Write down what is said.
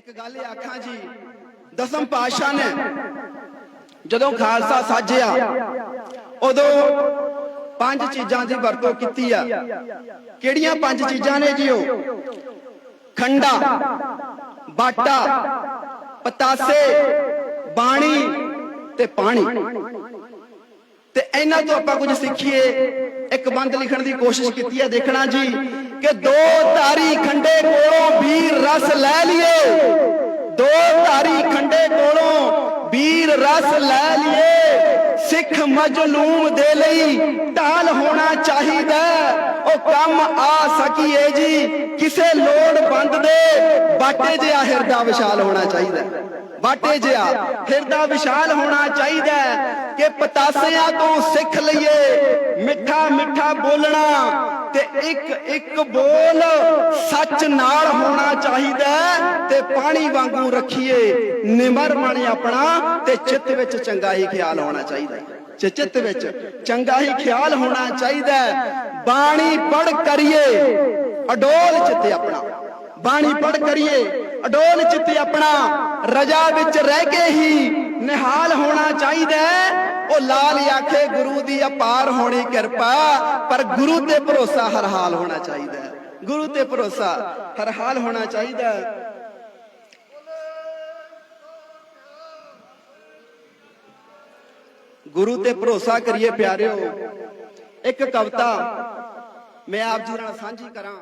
ਇੱਕ ਗੱਲ ਆਖਾਂ ਜੀ, ਦਸਮ ਪਾਤਸ਼ਾਹ ਨੇ ਜਦੋਂ ਖਾਲਸਾ ਸਾਜਿਆ, ਉਦੋਂ ਪੰਜ ਚੀਜ਼ਾਂ ਦੀ ਵਰਤੋਂ ਕੀਤੀ ਆ। ਕਿਹੜੀਆਂ ਪੰਜ ਚੀਜ਼ਾਂ ਨੇ ਜੀ ਉਹ? ਖੰਡਾ, ਬਾਟਾ, ਪਤਾਸੇ, ਬਾਣੀ ਤੇ ਪਾਣੀ। ਤੇ ਇਹਨਾਂ ਤੋਂ ਆਪਾਂ ਕੁਝ ਸਿੱਖੀਏ। ਇੱਕ ਬੰਦ ਲਿਖਣ ਦੀ ਕੋਸ਼ਿਸ਼ ਕੀਤੀ ਹੈ ਦੇਖਣਾ ਜੀ ਕਿ ਦੋ ਧਾਰੀ ਖੰਡੇ ਕੋਲੋਂ ਵੀ ਰਸ ਲੈ ਲਈਏ ਦੋ ਧਾਰੀ ਖੰਡੇ ਕੋਲੋਂ ਵੀਰ ਰਸ ਲੈ ਲਈਏ ਸਿੱਖ ਮਜਲੂਮ ਦੇ ਲਈ ਢਾਲ ਹੋਣਾ ਚਾਹੀਦਾ ਉਹ ਕੰਮ ਆ ਸਕੀਏ ਜੀ। ਕਿਸੇ ਲੋੜ ਬੰਦ ਦੇ ਬਾਟੇ ਜਿਹਾ ਹਿਰਦਾ ਵਿਸ਼ਾਲ ਹੋਣਾ ਚਾਹੀਦਾ ਬਾਟੇ ਜਿਹਾ ਹਿਰਦਾ ਵਿਸ਼ਾਲ ਹੋਣਾ ਚਾਹੀਦਾ ਕਿ ਪਤਾਸਿਆਂ ਤੋਂ ਸਿੱਖ ਲਈਏ, ਮਿੱਠਾ ਮਿੱਠਾ ਬੋਲਣਾ ਤੇ ਇੱਕ ਇੱਕ ਬੋਲ ਸੱਚ ਨਾਲ ਹੋਣਾ ਚਾਹੀਦਾ ਤੇ ਪਾਣੀ ਵਾਂਗੂ ਰੱਖੀਏ। ਨਿਮਰ ਮਣੀ ਆਪਣਾ ਤੇ ਚਿੱਤ ਵਿੱਚ ਚੰਗਾ ਹੀ ਖਿਆਲ ਹੋਣਾ ਚਾਹੀਦਾ ਚਿੱਤ ਵਿੱਚ ਚੰਗਾ ਹੀ ਖਿਆਲ ਹੋਣਾ ਚਾਹੀਦਾ ਬਾਣੀ ਪੜ ਕਰੀਏ, ਅਡੋਲ ਚਿੱਤੇ ਆਪਣਾ। ਬਾਣੀ ਪੜ ਕਰੀਏ, ਅਡੋਲ ਚਿੱਤੇ ਆਪਣਾ। ਰਜਾ ਵਿੱਚ ਰਹਿ ਕੇ ਹੀ ਨਿਹਾਲ ਹੋਣਾ ਚਾਹੀਦਾ ਉਹ ਲਾਲ ਆਖੇ, ਗੁਰੂ ਦੀ ਅਪਾਰ ਹੋਣੀ ਕਿਰਪਾ। ਪਰ ਗੁਰੂ ਤੇ ਭਰੋਸਾ ਹਰ ਹਾਲ ਹੋਣਾ ਚਾਹੀਦਾ ਗੁਰੂ ਤੇ ਭਰੋਸਾ ਹਰ ਹਾਲ ਹੋਣਾ ਚਾਹੀਦਾ ਗੁਰੂ ਤੇ ਭਰੋਸਾ ਕਰੀਏ ਪਿਆਰਿਓ, ਇੱਕ ਕਵਿਤਾ ਮੈਂ ਆਪ ਜੀ ਨਾਲ ਸਾਂਝੀ ਕਰਾਂ।